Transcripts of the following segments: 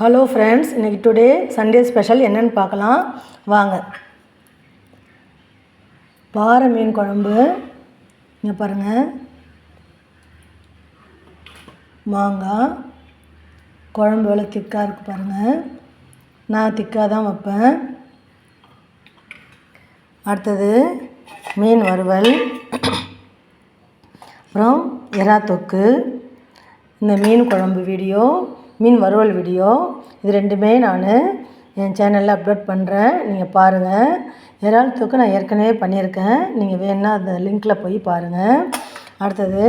Hello friends இன்றைக்கி today Sunday special என்னென்னு பார்க்கலாம். வாங்க. பாறை மீன் குழம்பு. இங்கே பாருங்கள் மாங்காய். குழம்பு எவ்வளோ திக்காக இருக்குது பாருங்கள் நான் திக்காக தான் வைப்பேன். அடுத்தது மீன் வறுவல். அப்புறம் எறா தொக்கு இந்த மீன் குழம்பு வீடியோ மீன் வறுவல் வீடியோ. இது ரெண்டுமே நான் என் சேனலில் அப்லோட் பண்ணுறேன் நீங்கள் பாருங்கள் இறால் தொக்கு நான் ஏற்கனவே பண்ணியிருக்கேன். நீங்கள் வேணால் அந்த லிங்க்கில் போய் பாருங்கள் அடுத்தது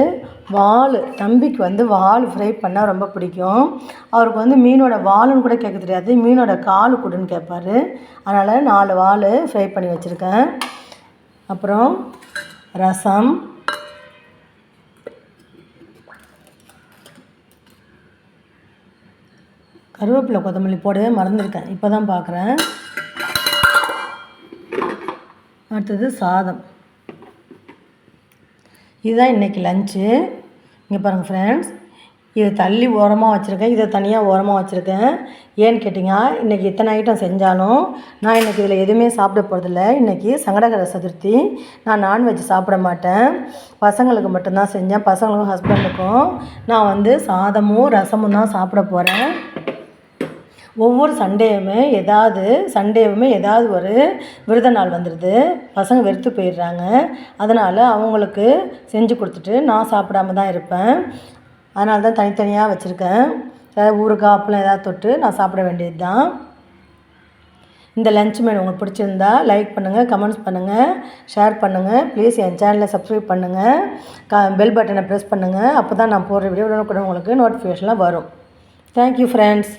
வால். தம்பிக்கு வந்து வால் ஃப்ரை பண்ணால் ரொம்ப பிடிக்கும். அவருக்கு வந்து மீனோட வாலுன்னு கூட கேட்க தெரியாது. மீனோட கால் கொடுன்னு கேட்பாரு. அதனால் நாலு வால் ஃப்ரை பண்ணி வச்சுருக்கேன். அப்புறம் ரசம். கருவேப்பிலை கொத்தமல்லி போடவே மறந்துருக்கேன். இப்போ தான் பார்க்குறேன் அடுத்தது சாதம். இதுதான் இன்றைக்கி லஞ்சு இங்கே பாருங்கள் ஃப்ரெண்ட்ஸ் இதை தள்ளி ஓரமாக வச்சுருக்கேன். இதை தனியாக ஓரமாக வச்சுருக்கேன். ஏன்னு கேட்டிங்கன்னா இன்றைக்கி இத்தனை ஐட்டம் செஞ்சாலும் நான் இன்றைக்கி இதில் எதுவுமே சாப்பிட போகிறதில்ல இன்றைக்கி சங்கடகர சதுர்த்தி. நான் நான்வெஜ் சாப்பிட மாட்டேன். பசங்களுக்கு மட்டும்தான் செஞ்சேன். பசங்களுக்கும் ஹஸ்பண்டுக்கும் நான் வந்து சாதமும் ரசமும் தான் சாப்பிட போகிறேன் ஒவ்வொரு சண்டேவுமே ஏதாவது சண்டேவுமே ஏதாவது ஒரு விரத நாள் வந்துடுது பசங்க வெறுத்து போயிடுறாங்க. அதனால் அவங்களுக்கு செஞ்சு கொடுத்துட்டு நான் சாப்பிடாம தான் இருப்பேன். அதனால தான் தனித்தனியாக வச்சுருக்கேன். ஏதாவது ஊறுகாய் அப்பளம் ஏதாவது தொட்டு நான் சாப்பிட வேண்டியது தான். இந்த லஞ்ச் மெனு உங்களுக்கு பிடிச்சிருந்தா லைக் பண்ணுங்கள் கமெண்ட்ஸ் பண்ணுங்கள் ஷேர் பண்ணுங்கள் ப்ளீஸ் என் சேனலை சப்ஸ்கிரைப் பண்ணுங்கள் க பெல் பட்டனை ப்ரெஸ் பண்ணுங்கள் அப்போ தான் நான் போடுற வீடியோ உடனுக்குடன் உங்களுக்கு நோட்டிஃபிகேஷன்லாம் வரும். Thank you friends